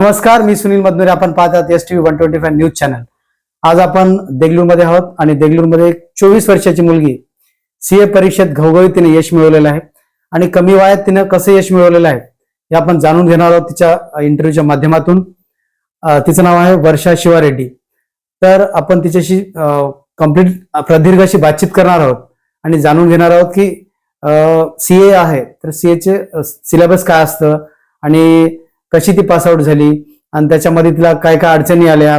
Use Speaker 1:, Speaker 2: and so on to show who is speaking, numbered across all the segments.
Speaker 1: नमस्कार मी सुनील मधनुरे आपण पाहतात S TV one twenty five news channel आज आपण देगलूरमध्ये आहोत आणि देगलूरमध्ये एक चोवीस वर्षाची मुलगी सीए परीक्षेत घवघवीत तिने यश मिळवलेलं आहे. आणि कमी वयात तिनं कसं यश मिळवलेलं आहे हे आपण जाणून घेणार आहोत तिच्या इंटरव्ह्यूच्या माध्यमातून. तिचं नाव आहे वर्षा शिवा रेड्डी तर आपण तिच्याशी कंप्लीट प्रदीर्घ अशी बातचीत करणार आहोत आणि जाणून घेणार आहोत की सीए आहे. तर सीएचे सिलेबस काय असतं आणि कशी ती पासआउट झाली आणि त्याच्यामध्ये तिला काय काय अडचणी आल्या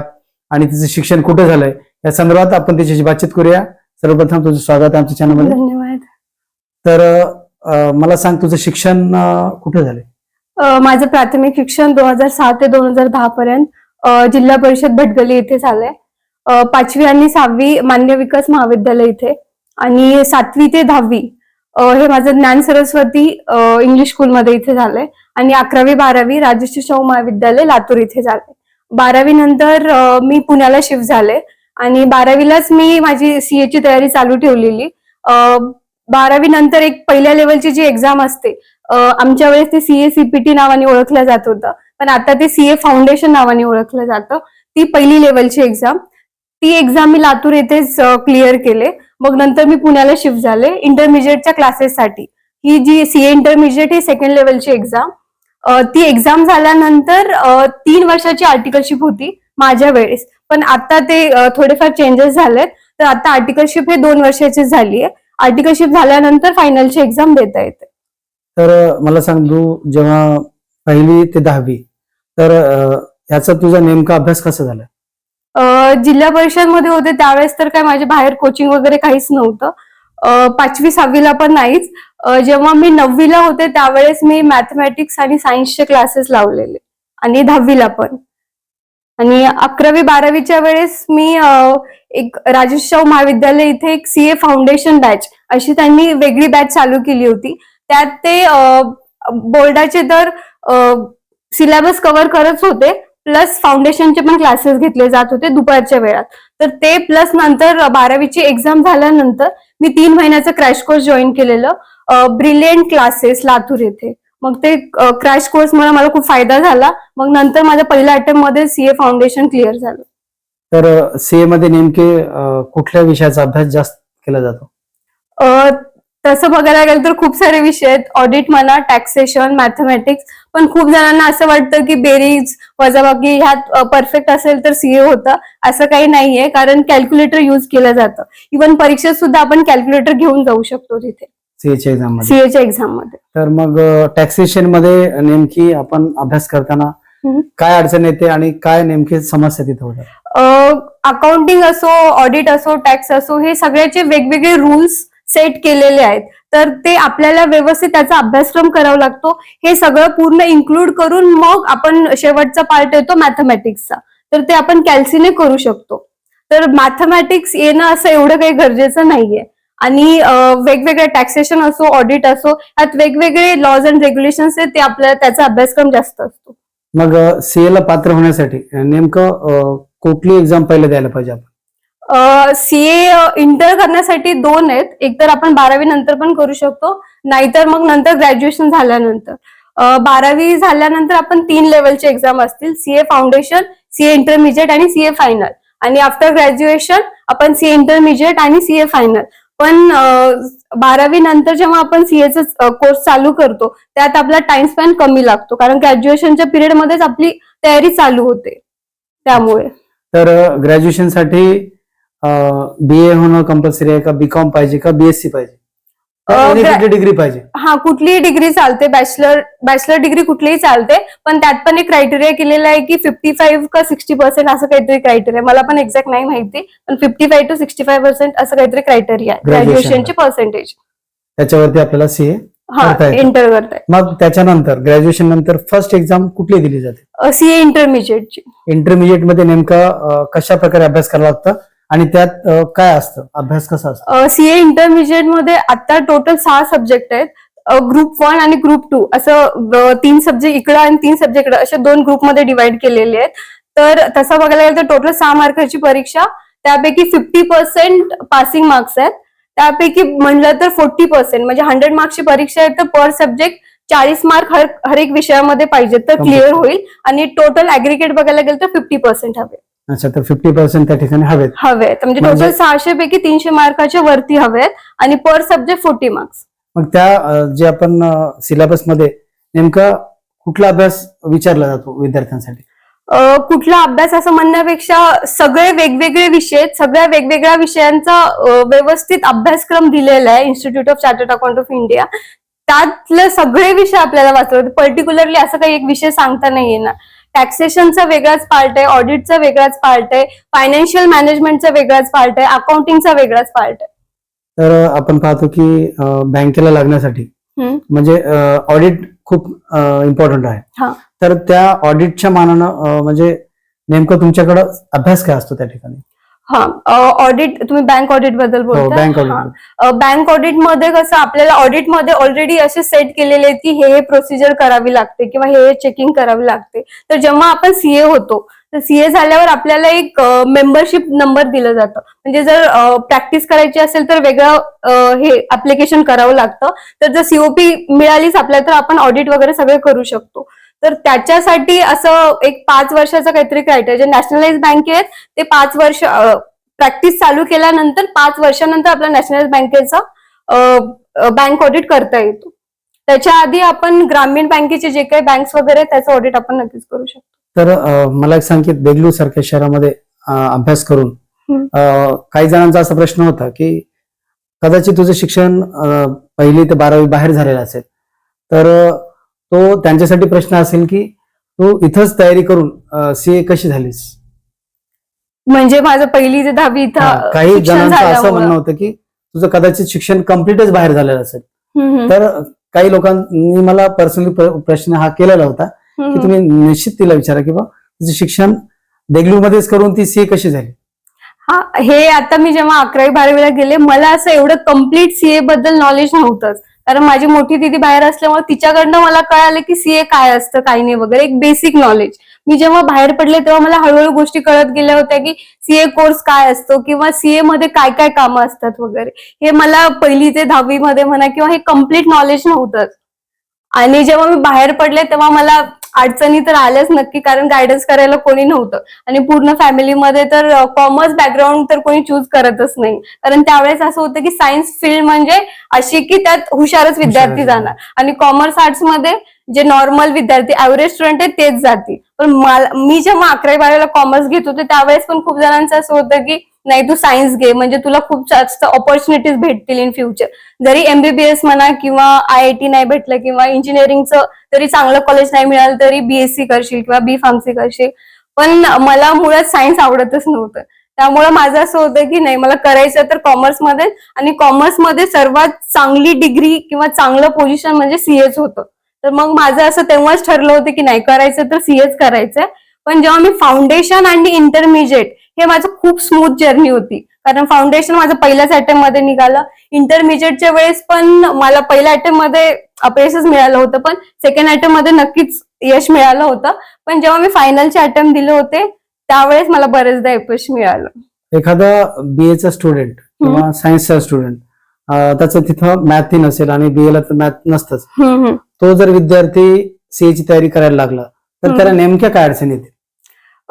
Speaker 1: आणि तिचं शिक्षण कुठे झालंय या संदर्भात आपण तिच्याशी बातचीत करूया. सर्वप्रथम तुझं स्वागत आहे आमच्या चॅनलमध्ये
Speaker 2: धन्यवाद.
Speaker 1: तर मला सांग तुझं शिक्षण कुठे झालंय?
Speaker 2: माझं प्राथमिक शिक्षण दोन हजार सहा ते दोन हजार दहा पर्यंत जिल्हा परिषद भटगली इथे झालंय. पाचवी आणि सहावी मान्य विकास महाविद्यालय इथे आणि सातवी ते दहावी हे माझं ज्ञान सरस्वती इंग्लिश स्कूलमध्ये इथे झालंय. आणि अकरावी बारावी राजश्री शाहू महाविद्यालय लातूर इथे झाले बारावी नंतर मी पुण्याला शिफ्ट झाले. आणि बारावीलाच मी माझी सीए ची तयारी चालू ठेवलेली. बारावी नंतर एक पहिल्या लेवलची जी एक्झाम असते आमच्या वेळेस ते सीए सीपीटी नावाने ओळखलं जात होतं. पण आता ते सीए फाउंडेशन नावाने ओळखलं जातं. ती पहिली लेवलची एक्झाम ती एक्झाम मी लातूर येथेच क्लिअर केले. मग नंतर मी पुण्याला शिफ्ट झाले इंटरमिजिएटच्या क्लासेससाठी ही जी सीए इंटरमिजिएट ही सेकंड लेवलची एक्झाम ती एक्झाम झाल्यानंतर तीन वर्षाची आर्टिकलशिप होती माझ्या वेळेस. पण आता ते थोडेफार चेंजेस झालेत. तर आता आर्टिकलशिप हे दोन वर्षाची झाली आहे. आर्टिकलशिप झाल्यानंतर फायनलची एक्झाम देता येते.
Speaker 1: तर मला सांग तू जेव्हा पहिली ते दहावी तर याचा तुझा नेमका अभ्यास कसा झाला?
Speaker 2: जिल्हा परिषदमध्ये होते त्यावेळेस तर काय माझे बाहेर कोचिंग वगैरे काहीच नव्हतं. पाचवी सहावीला पण नाहीच. जेव्हा मी नववीला होते त्यावेळेस मी मॅथमॅटिक्स आणि सायन्सचे क्लासेस लावलेले. आणि दहावीला पण. आणि अकरावी बारावीच्या वेळेस मी एक राजेश शाहू महाविद्यालय इथे एक सीए फाउंडेशन बॅच अशी त्यांनी वेगळी बॅच चालू केली होती. त्यात ते बोर्डाचे तर सिलेबस कव्हर करत होते. प्लस फाउंडेशनचे पण क्लासेस घेतले जात होते दुपारच्या वेळात. तर ते प्लस नंतर बारावीची एक्झाम झाल्यानंतर मी तीन महिन्याचं क्रॅश कोर्स जॉईन केलेलं ब्रिलियंट क्लासेस लातूर येथे. मग ते क्रॅश कोर्स मला मला खूप फायदा झाला. मग नंतर माझ्या पहिल्या अटेम्प्टमध्ये सीए फाउंडेशन क्लिअर झालं.
Speaker 1: तर सीए मध्ये नेमके कुठल्या विषयाचा अभ्यास जास्त केला जातो?
Speaker 2: तसं बघायला गेलं तर खूप सारे विषय आहेत. ऑडिट म्हणा टॅक्सेशन मॅथमॅटिक्स पण खूप जणांना असं वाटतं की बेरीज वजाबाकी ह्यात परफेक्ट असेल तर सीए होतं. असं काही नाहीये कारण कॅल्क्युलेटर युज केलं जातं. इव्हन परीक्षेत सुद्धा आपण कॅल्क्युलेटर घेऊन जाऊ शकतो तिथे.
Speaker 1: सीएच्या एक्झाम
Speaker 2: सीएच्या एक्झाममध्ये.
Speaker 1: तर मग टॅक्सेशनमध्ये नेमकी आपण अभ्यास करताना. काय अडचण येते आणि काय नेमकी समस्या तिथे होतात?
Speaker 2: अकाउंटिंग असो ऑडिट असो टॅक्स असो हे सगळ्याचे वेगवेगळे रूल्स सेट केलेले आहेत. तर ते आपल्याला व्यवस्थित त्याचा अभ्यासक्रम करावा लागतो. हे सगळं पूर्ण इन्क्लूड करून मग आपण शेवटचा पार्ट येतो मॅथमॅटिक्सचा तर ते आपण कॅल्सीने करू शकतो. तर मॅथमॅटिक्स येणं असं एवढं काही गरजेचं नाहीये. आणि वेगवेगळे टॅक्सेशन असो ऑडिट असो यात वेगवेगळे लॉज अँड रेग्युलेशन्स आहेत ते आपल्याला त्याचा अभ्यासक्रम जास्त असतो.
Speaker 1: मग सीए ला पात्र होण्यासाठी नेमकं कुठली एक्झाम पहिले द्यायला पाहिजे आपण?
Speaker 2: सीए इंटर करण्यासाठी दोन आहेत. एक तर आपण बारावी नंतर पण करू शकतो नाहीतर मग नंतर ग्रॅज्युएशन झाल्यानंतर. बारावी झाल्यानंतर आपण तीन लेवलचे एक्झाम असतील. सीए फाउंडेशन सीए इंटरमिजिएट आणि सीए फायनल आणि आफ्टर ग्रॅज्युएशन आपण सीए इंटरमिजिएट आणि सीए फायनल पण बारावी नंतर जेव्हा आपण सीएचा कोर्स चालू करतो त्यात आपला टाइम स्पॅन कमी लागतो. कारण ग्रॅज्युएशनच्या पिरियडमध्येच आपली तयारी चालू होते. त्यामुळे.
Speaker 1: तर ग्रॅज्युएशनसाठी बी ए होणं कंपल्सरी आहे का बीकॉम पाहिजे का बीएससी पाहिजे? डिग्री पाहिजे?
Speaker 2: हा कुठलीही डिग्री चालते. बॅचलर बॅचलर डिग्री कुठलीही चालते पण त्यात पण एक क्रायटेरिया केलेला आहे की फिफ्टी फाईव्ह का सिक्स्टी पर्सेंट असं काहीतरी क्रायटेरिया मला पण एक्झॅक्ट नाही माहिती पण fifty five to sixty five percent असं काहीतरी क्रायटेरिया आहे. ग्रॅज्युएशनची पर्सेंटेज
Speaker 1: त्याच्यावरती आपल्याला सीए
Speaker 2: हा. इंटर करताय
Speaker 1: मग त्याच्यानंतर ग्रॅज्युएशन नंतर फर्स्ट एक्झाम कुठली दिली जाते?
Speaker 2: सीए इंटरमिजिएटची
Speaker 1: इंटरमिजिएटमध्ये नेमका कशा प्रकारे अभ्यास करावा लागतं? आणि त्यात अं, काय असतं? अभ्यास कसा असतो?
Speaker 2: सीए इंटरमिजिएटमध्ये आता टोटल सहा सब्जेक्ट आहेत. ग्रुप वन आणि ग्रुप टू असं अ, तीन सब्जेक्ट इकडं आणि तीन सब्जेक्ट इकडं असे दोन ग्रुपमध्ये डिवाइड केलेले आहेत. तर तसं बघायला गेलं तर टोटल सहा मार्काची परीक्षा त्यापैकी फिफ्टी पर्सेंट पासिंग मार्क्स आहेत. त्यापैकी म्हणलं तर फोर्टी पर्सेंट म्हणजे हंड्रेड मार्क्सची परीक्षा आहे तर पर सब्जेक्ट चाळीस मार्क हर हर एक विषयामध्ये पाहिजे तर. क्लिअर होईल. आणि टोटल ऍग्रिगेट बघायला गेलं तर फिफ्टी पर्सेंट हवे.
Speaker 1: अच्छा तर फिफ्टी पर्सेंट त्या ठिकाणी हवेत.
Speaker 2: हवेत. म्हणजे
Speaker 1: म्हणजे-
Speaker 2: टोटल सहाशे पैकी तीनशे मार्काच्या वरती हवेत आणि पर सब्जेक्ट फोर्टी मार्क्स
Speaker 1: मग त्या अं, जे आपण सिलेबसमध्ये नेमका कुठला अभ्यास विचारला जातो विद्यार्थ्यांसाठी?
Speaker 2: कुठला अभ्यास असं म्हणण्यापेक्षा सगळे वेगवेगळे विषय आहेत. सगळ्या वेगवेगळ्या विषयांचा अ, व्यवस्थित अभ्यासक्रम दिलेला आहे institute of chartered account of India त्यातले सगळे विषय आपल्याला वाचवले पर्टिक्युलरली असं काही एक विषय सांगता नाही येणार. टॅक्सेशनचा वेगळाच पार्ट आहे ऑडिटचा वेगळाच पार्ट आहे फायनान्शियल मॅनेजमेंटचा वेगळाच पार्ट आहे अकाउंटिंगचा वेगळाच पार्ट आहे
Speaker 1: तर आपण पाहतो की बँकेला लागण्यासाठी. म्हणजे ऑडिट खूप इम्पॉर्टंट आहे
Speaker 2: हा.
Speaker 1: तर त्या ऑडिटच्या मानानं म्हणजे नेमकं तुमच्याकडं अभ्यास काय असतो त्या ठिकाणी
Speaker 2: हा ऑडिट तुम्ही बँक
Speaker 1: ऑडिटबद्दल
Speaker 2: बोलता
Speaker 1: बँक.
Speaker 2: ऑडिटमध्ये कसं आपल्याला ऑडिटमध्ये ऑलरेडी असे सेट केलेले आहेत की हे हे प्रोसिजर करावी लागते किंवा हे हे चेकिंग करावी लागते. तर जेव्हा आपण सीए होतो तर सीए झाल्यावर आपल्याला एक मेंबरशिप नंबर दिलं जातं. म्हणजे जर प्रॅक्टिस करायची असेल तर वेगळं हे ऍप्लिकेशन करावं लागतं. तर जर सीओपी मिळालीच आपल्याला तर आपण ऑडिट वगैरे सगळे करू शकतो. तर त्याच्यासाठी असं एक पाच वर्षाचा काहीतरी क्रायटेरिया जे नॅशनलाइज बँक आहेत ते पाच वर्ष प्रॅक्टिस चालू केल्यानंतर पाच वर्षानंतर आपल्या नॅशनलाइज बँकेचा बँक ऑडिट करता येतो. त्याच्या आधी आपण ग्रामीण बँकेचे जे काही बँक्स वगैरे त्याचं ऑडिट आपण नक्कीच करू शकतो.
Speaker 1: तर मला एक सांग की बेंगलुरू सारख्या शहरामध्ये अभ्यास करून काही जणांचा असा प्रश्न होता की कदाचित तुझं शिक्षण पहिली ते बारावी बाहेर झालेलं असेल. तर तो त्यांच्यासाठी प्रश्न असेल की तू इथंच तयारी करून सीए कशी झालीस?
Speaker 2: म्हणजे माझं पहिली ते दहावी इथं
Speaker 1: काही जणांचं असं. म्हणणं होतं की तुझं कदाचित शिक्षण कम्प्लीटच बाहेर झालेलं असेल. तर काही लोकांनी मला पर्सनली प्रश्न हा केलेला होता की तुम्ही निश्चित तिला विचारा की बा तिचं शिक्षण देगलूरमध्येच करून ती सीए कशी झाली?
Speaker 2: हा हे आता मी जेव्हा अकरावी बारावीला गेले मला असं एवढं कंप्लीट सीए बद्दल नॉलेज नव्हतंच. कारण माझी मोठी दिदी बाहेर असल्यामुळे तिच्याकडनं मला कळालं की सीए काय असतं काही नाही वगैरे. एक बेसिक नॉलेज मी जेव्हा बाहेर पडले तेव्हा मला हळूहळू गोष्टी कळत गेल्या होत्या की सीए कोर्स काय असतो किंवा सीए मध्ये काय काय कामं असतात वगैरे. हे मला पहिली ते दहावी मध्ये म्हणा किंवा हे कंप्लीट नॉलेज नव्हतं आणि जेव्हा मी बाहेर पडले तेव्हा मला अडचणी तर आल्याच नक्की कारण गायडन्स करायला कोणी नव्हतं. आणि पूर्ण फॅमिलीमध्ये तर कॉमर्स बॅकग्राऊंड तर कोणी चूज करतच नाही. कारण त्यावेळेस असं होतं की सायन्स फील्ड म्हणजे अशी की त्यात हुशारच विद्यार्थी जाणार. आणि कॉमर्स आर्ट्समध्ये जे नॉर्मल विद्यार्थी ऍव्हरेज स्टुडंट आहेत तेच जातील. पण मला मी जेव्हा अकरावी बारावीला कॉमर्स घेत होते त्यावेळेस पण खूप जणांचं असं होतं की नाही तू सायन्स घे. म्हणजे तुला खूप जास्त ऑपॉर्च्युनिटीज भेटतील इन फ्युचर जरी एमबीबीएस म्हणा किंवा आय आय टी नाही भेटलं किंवा इंजिनिअरिंगचं जरी चांगलं कॉलेज नाही मिळालं तरी बीएससी करशील किंवा बी फार्मसी करशील. पण मला मुळात सायन्स आवडतच नव्हतं. त्यामुळे माझं असं होतं की नाही मला करायचं तर कॉमर्समध्ये आणि कॉमर्समध्ये सर्वात चांगली डिग्री किंवा चांगलं पोझिशन म्हणजे सीएच होतं. तर मग माझं असं तेव्हाच ठरलं होतं की नाही करायचं तर सीएच करायचंय. पण जेव्हा मी फाउंडेशन आणि इंटरमिजिएट हे माझं खूप स्मूथ जर्नी होती. कारण फाउंडेशन माझं पहिल्याच अटेम्प्टमध्ये निघालं. इंटरमिजिएटच्या वेळेस पण मला पहिल्या अटेम्प्टमध्ये अपयशच मिळालं होतं पण सेकंड अटेम्प्टमध्ये नक्कीच यश मिळालं होतं. पण जेव्हा मी फायनलचे अटेम्प्ट दिले होते त्यावेळेस मला बरेचदा अपयश मिळालं.
Speaker 1: एखादा बीएचा स्टुडंट किंवा सायन्सचा स्टुडंट त्याचं तिथं मॅथही नसेल आणि बीएला तर मॅथ नसतंच. तो जर विद्यार्थी सीए ची तयारी करायला लागला तर. त्याला नेमक्या काय अडचणी येते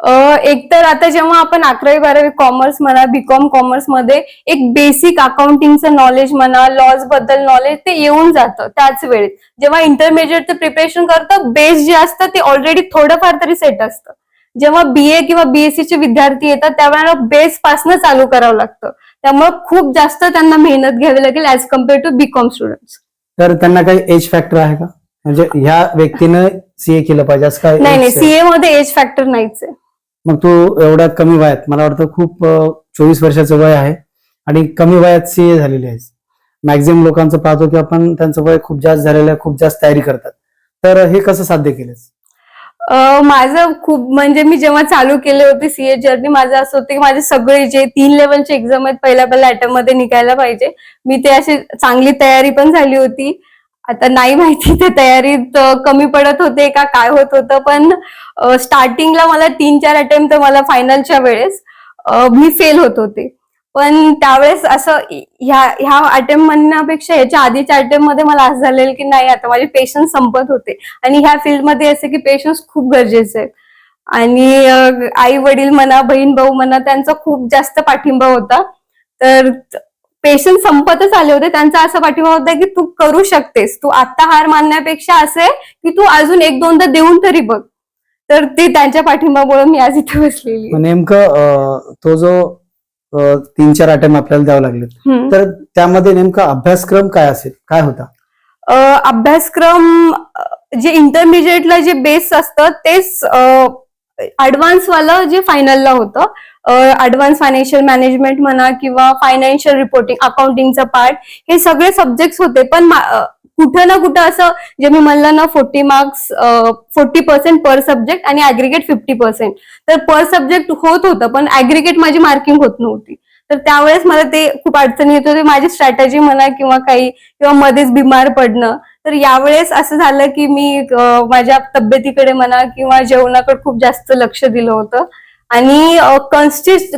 Speaker 2: अ, एकतर आता जेव्हा आपण अकरावी बारावी कॉमर्स म्हणा बीकॉम कॉमर्समध्ये एक बेसिक अकाउंटिंगचं नॉलेज म्हणा लॉजबद्दल नॉलेज ते येऊन जातं त्याच वेळेत. जेव्हा इंटरमिजिएटचं प्रिपरेशन करतं बेस जे असतं ते ऑलरेडी थोडंफार तरी सेट असतं. जेव्हा बीए किंवा बीएससी चे विद्यार्थी येतात त्यावेळेला बेस पासनं चालू करावं लागतं. त्यामुळे खूप जास्त त्यांना मेहनत घ्यावी लागेल as compare to BCom students
Speaker 1: तर त्यांना काही एज फॅक्टर आहे का? म्हणजे ह्या व्यक्तीनं सीए केलं पाहिजे असं काय
Speaker 2: नाही नाही? सीए मध्ये एज फॅक्टर नाहीच आहे.
Speaker 1: मग तू एवढ्या कमी वयात मला वाटतं खूप चोवीस वर्षाचं वय आहे आणि कमी वयात सीए झालेली आहे मॅक्झिमम लोकांचं पाहतो की आपण त्यांचं वय खूप जास्त झालेलं आहे खूप जास्त तयारी करतात. तर हे कसं साध्य केलंस?
Speaker 2: माझं खूप म्हणजे मी जेव्हा चालू केले होते सीए जर्नी माझं असं होतं की माझे सगळे जे तीन लेवलचे एक्झाम आहेत पहिल्या पहिल्या अटेम्प्टमध्ये निघायला पाहिजे. मी ते अशी चांगली तयारी पण झाली होती. आता नाही माहिती ते तयारीत कमी पडत होते का काय होत होतं पण स्टार्टिंगला मला तीन चार अटेम्प्ट तर मला फायनलच्या वेळेस मी फेल होत होते. पण त्यावेळेस असं ह्या ह्या अटेम्प्ट म्हणण्यापेक्षा ह्याच्या आधीच्या अटेम्प्टमध्ये मला असं झालेलं की नाही आता माझे पेशन्स संपत होते. आणि ह्या फील्डमध्ये असे की पेशन्स खूप गरजेचे आहेत आणि आई वडील म्हणा बहीण भाऊ म्हणा त्यांचा खूप जास्त पाठिंबा होता. तर पेशन्स संपतच आले होते. त्यांचा असा पाठिंबा होता की तू करू शकतेस. तू आत्ता हार मानण्यापेक्षा असे की तू अजून एक दोनदा देऊन तरी बघ. तर ते त्यांच्या पाठिंबामुळे मी आज इथे बसलेली
Speaker 1: नेमकं तो जो तीन चार अटेम्प आपल्याला द्यावे लागले. तर त्यामध्ये नेमका अभ्यासक्रम काय असेल? काय होता?
Speaker 2: अभ्यासक्रम जे इंटरमिजिएटला जे बेस असतं तेच ऍडव्हान्स वालं जे फायनलला होतं ऍडव्हान्स फायनान्शियल मॅनेजमेंट म्हणा किंवा फायनान्शियल रिपोर्टिंग अकाउंटिंगचा पार्ट हे सगळे सब्जेक्ट होते. पण कुठं ना कुठं असं जे मी म्हणलं ना forty marks forty percent per subject आणि ऍग्रिगेट फिफ्टी पर्सेंट तर पर सब्जेक्ट होत होतं पण ऍग्रिगेट माझी मार्किंग होत नव्हती. तर त्यावेळेस मला ते खूप अडचणी येत होते माझी स्ट्रॅटेजी म्हणा किंवा काही किंवा मध्येच बिमार पडणं. तर यावेळेस असं झालं की मी माझ्या तब्येतीकडे म्हणा किंवा जेवणाकडे खूप जास्त लक्ष दिलं होतं. आणि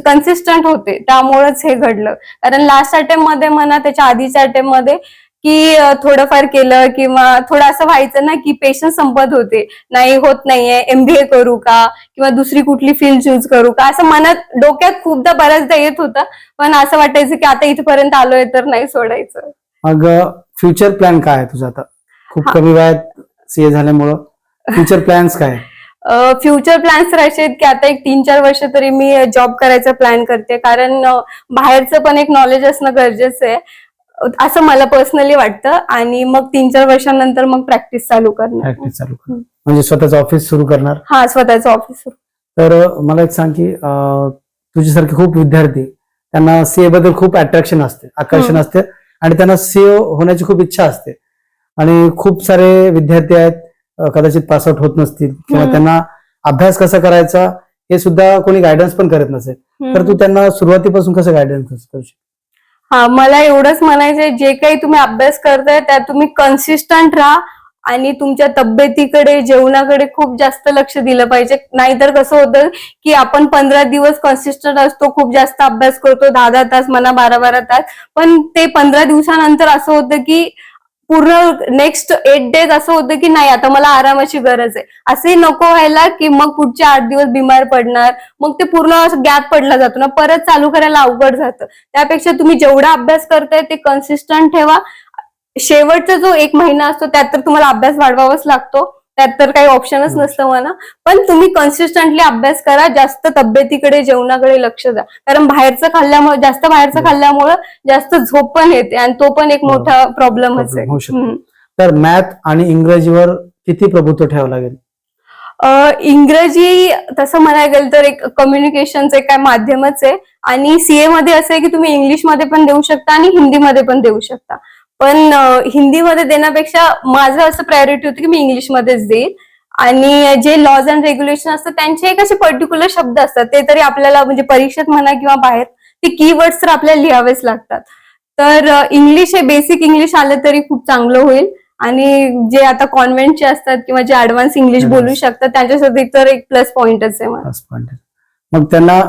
Speaker 2: कन्सिस्टंट होते. त्यामुळेच हे घडलं. कारण लास्ट अटेम्पमध्ये म्हणा त्याच्या आधीच्या अटेम्पमध्ये की थोडंफार केलं किंवा थोडं असं व्हायचं ना की पेशन्स संपत होते. नाही होत नाहीये. एमबीए करू का? किंवा दुसरी कुठली फील्ड चूज करू का? असं मनात डोक्यात खूपदा बऱ्याचदा येत होतं. पण असं वाटायचं की आता इथपर्यंत आलोय तर नाही सोडायचं.
Speaker 1: मग फ्युचर प्लॅन काय आहे तुझा आता? खूप. कमी वयात सीए झाल्यामुळं फ्युचर प्लॅन्स काय?
Speaker 2: फ्युचर प्लॅन्स तर असे आहेत की आता एक तीन चार वर्ष तरी मी जॉब करायचा प्लॅन करते. कारण बाहेरचं पण एक नॉलेज असणं गरजेचं आहे. असं मला पर्सनली वाटतं. आणि मग तीन चार वर्षांनंतर मग प्रॅक्टिस चालू करणार.
Speaker 1: प्रॅक्टिस चालू कर म्हणजे स्वतःचं ऑफिस सुरू करणार?
Speaker 2: हा स्वतःचं ऑफिस
Speaker 1: तर मला एक सांग की तुझ्यासारखे खूप विद्यार्थी त्यांना सीए बद्दल खूप अट्रॅक्शन असते आकर्षण. असते आणि त्यांना सीए होण्याची खूप इच्छा असते. आणि खूप सारे विद्यार्थी आहेत कदाचित पासआउट होत नसतील किंवा. त्यांना अभ्यास कसा करायचा हे सुद्धा कोणी गायडन्स पण करत नसेल. तर तू त्यांना सुरुवातीपासून कसं गायडन्स करू शकतो?
Speaker 2: हा मला एवढंच म्हणायचंय जे काही तुम्ही अभ्यास करताय त्यात तुम्ही कन्सिस्टंट राहा आणि तुमच्या तब्येतीकडे जेवणाकडे खूप जास्त लक्ष दिलं पाहिजे. नाहीतर कसं होतं की आपण पंधरा दिवस कन्सिस्टंट असतो खूप जास्त अभ्यास करतो दहा दहा तास म्हणा बारा बारा तास. पण ते पंधरा दिवसानंतर असं होतं की पूर्ण नेक्स्ट एट डेज असं होतं की नाही आता मला आरामाची गरज आहे. असे नको व्हायला की मग पुढचे आठ दिवस बिमार पडणार मग ते पूर्ण गॅप पडला जातो ना परत चालू करायला अवघड जातं. त्यापेक्षा तुम्ही जेवढा अभ्यास करताय ते कन्सिस्टंट ठेवा. शेवटचा जो एक महिना असतो त्यात तर तुम्हाला अभ्यास वाढवावाच लागतो. त्यात तर काही ऑप्शनच
Speaker 1: हो.
Speaker 2: नसतं म्हणा पण तुम्ही कन्सिस्टंटली अभ्यास करा जास्त तब्येतीकडे जेवणाकडे लक्ष द्या कारण बाहेरचं खाल्ल्यामुळे जास्त बाहेरचं
Speaker 1: हो.
Speaker 2: खाल्ल्यामुळं जास्त झोप पण येते आणि तो पण एक
Speaker 1: हो.
Speaker 2: मोठा प्रॉब्लेमच आहे.
Speaker 1: तर मॅथ आणि इंग्रजीवर किती प्रभुत्व ठेवावं लागेल
Speaker 2: इंग्रजी तसं म्हणायला गेलं तर एक कम्युनिकेशनचं एक काय माध्यमच आहे आणि सीए मध्ये असं आहे की तुम्ही इंग्लिशमध्ये पण देऊ शकता आणि हिंदीमध्ये पण देऊ शकता पण हिंदीमध्ये देण्यापेक्षा माझं असं प्रायोरिटी होती की मी इंग्लिशमध्येच देईल. आणि जे लॉज अँड रेग्युलेशन असतात त्यांचे एक असे पर्टिक्युलर शब्द असतात. ते तरी आपल्याला म्हणजे परीक्षेत म्हणा किंवा बाहेर ते कीवर्ड्स तर आपल्याला लिहावेच लागतात. तर इंग्लिश हे बेसिक इंग्लिश आलं तरी खूप चांगलं होईल. आणि जे आता कॉन्व्हेंटचे असतात किंवा जे ऍडव्हान्स इंग्लिश. बोलू शकतात त्यांच्यासाठी तर एक प्लस पॉइंटच आहे.
Speaker 1: मग त्यांना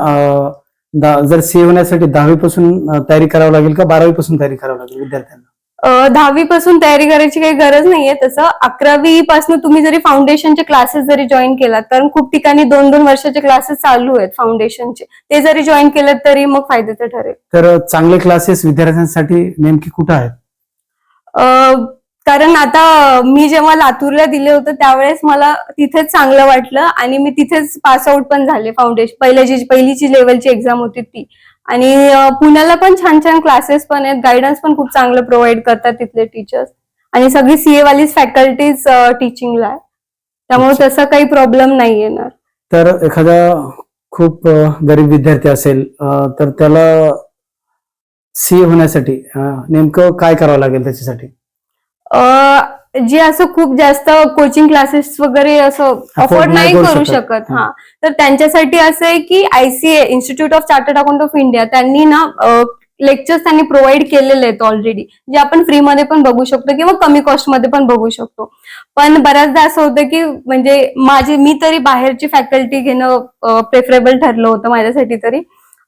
Speaker 1: जर सीए होण्यासाठी दहावी पासून तयारी करावी लागेल का बारावी पासून तयारी करावी लागेल विद्यार्थ्यांना?
Speaker 2: दहावी पासून तयारी करायची काही गरज नाहीये. तसं अकरावी पासून तुम्ही जरी फाउंडेशनचे क्लासेस जरी जॉईन केलात तर खूप ठिकाणी दोन दोन वर्षाचे क्लासेस चालू आहेत फाउंडेशनचे ते जरी जॉईन केलं तरी मग फायद्याचं ठरेल.
Speaker 1: तर चांगले क्लासेस विद्यार्थ्यांसाठी नेमके कुठं आहेत?
Speaker 2: अं, कारण आता मी जेव्हा लातूरला दिले होते त्यावेळेस मला तिथेच चांगलं वाटलं आणि मी तिथेच पास आउट पण झाले फाउंडेशन पहिल्या जी पहिलीची लेवलची एक्झाम होती ती. आणि पुण्याला पण छान छान क्लासेस पण आहेत. गायडन्स पण खूप चांगलं प्रोव्हाइड करतात तिथले टीचर्स आणि सगळी सीए वालीच फॅकल्टीज टीचिंगला आहे. त्यामुळे. तसा काही प्रॉब्लेम नाही येणार.
Speaker 1: तर एखादा खूप गरीब विद्यार्थी असेल तर त्याला सीए होण्यासाठी नेमकं काय करावं लागेल त्याच्यासाठी?
Speaker 2: जे असं खूप जास्त कोचिंग क्लासेस वगैरे असं अफोर्ड नाही करू शकत. हा. तर त्यांच्यासाठी असं आहे की ICA institute of chartered account of India त्यांनी ना लेक्चर्स त्यांनी प्रोव्हाइड केलेले आहेत ऑलरेडी जे आपण फ्रीमध्ये पण बघू शकतो किंवा कमी कॉस्टमध्ये पण बघू शकतो. पण बऱ्याचदा असं होतं की म्हणजे माझे मी तरी बाहेरची फॅकल्टी घेणं प्रेफरेबल ठरलं होतं माझ्यासाठी तरी.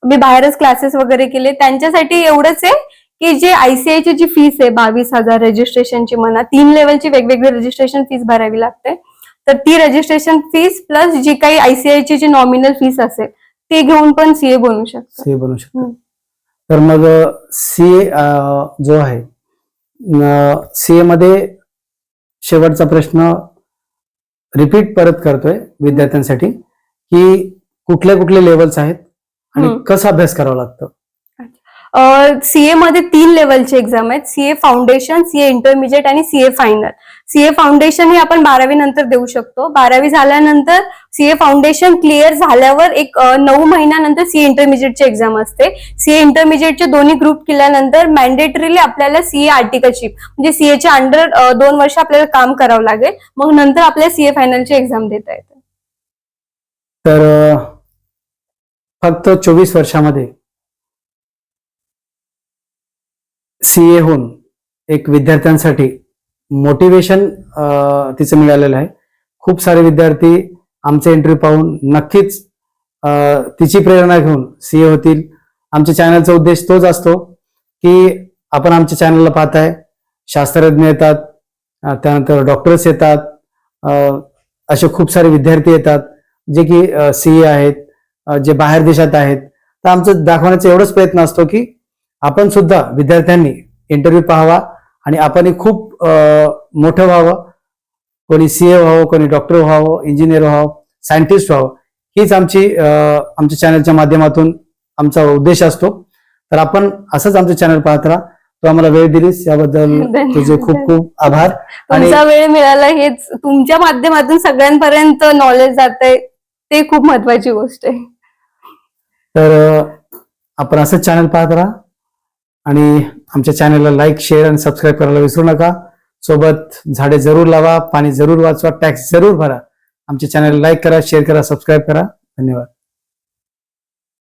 Speaker 2: मी बाहेरच क्लासेस वगैरे केले. त्यांच्यासाठी एवढंच आहे की जे आयसीआयची जी फीस आहे बावीस हजार रजिस्ट्रेशनची म्हणा तीन लेवलची वेगवेगळी रजिस्ट्रेशन फीस भरावी लागते तर ती रजिस्ट्रेशन फीस प्लस जी काही आयसीआयची जी नॉमिनल फीस असेल ते घेऊन पण सीए बनू शकतात
Speaker 1: सीए बनू शकतो. तर मग सीए जो आहे सीए मध्ये शेवटचा प्रश्न रिपीट परत करतोय विद्यार्थ्यांसाठी की कुठले कुठले लेवल्स आहेत आणि. कसा अभ्यास करावा लागतो
Speaker 2: सीए मध्ये तीन लेवलचे एक्झाम आहेत C A foundation C A intermediate आणि C A final C A foundation हे आपण बारावी नंतर देऊ शकतो बारावी झाल्यानंतर सीए फाउंडेशन क्लिअर झाल्यावर एक नऊ महिन्यानंतर सीए इंटरमिजिएटची एक्झाम असते सीए इंटरमिजिएटचे दोन्ही ग्रुप केल्यानंतर मॅन्डेटरीली आपल्याला सीए आर्टिकलशिप म्हणजे सीएच्या अंडर दोन वर्ष आपल्याला काम करावं लागेल मग नंतर आपल्याला सीए फायनलची एक्झाम देता येते
Speaker 1: तर फक्त चोवीस वर्षामध्ये सी एहून एक विद्यार्थ्यांसाठी मोटिवेशन तिचं मिळालेलं आहे. खूप सारे विद्यार्थी आमचे इंटरव्ह्यू पाहून नक्कीच तिची प्रेरणा घेऊन सी ए होतील. आमच्या चॅनलचा उद्देश तोच असतो की आपण आमच्या चॅनलला पाहताय शास्त्रज्ञ येतात त्यानंतर डॉक्टर्स येतात असे खूप सारे विद्यार्थी येतात जे की सी ए आहेत जे बाहेर देशात आहेत. तर आमचं दाखवण्याचा एवढंच प्रयत्न असतो की आपण सुद्धा विद्यार्थ्यांनी इंटरव्ह्यू पाहावा आणि आपणही खूप मोठं व्हावं. कोणी सीए व्हावं कोणी डॉक्टर व्हावं इंजिनियर व्हावं सायंटिस्ट व्हावं हीच आमची आमच्या चॅनलच्या माध्यमातून आमचा उद्देश असतो. तर आपण असंच आमचं चॅनल पाहत राहा. तू आम्हाला वेळ दिलीस याबद्दल. तुझे खूप खूप आभार.
Speaker 2: तुमचा वेळ मिळाला हेच तुमच्या माध्यमातून सगळ्यांपर्यंत नॉलेज जात आहे ते खूप महत्वाची गोष्ट आहे.
Speaker 1: तर आपण असंच चॅनल पाहत राहा. आणि आमच्या चॅनलला लाईक शेअर आणि सबस्क्राईब करायला विसरू नका. सोबत झाडे जरूर लावा पाणी जरूर वाचवा टॅक्स जरूर भरा. आमच्या चॅनलला लाईक करा शेअर करा सबस्क्राईब करा. धन्यवाद.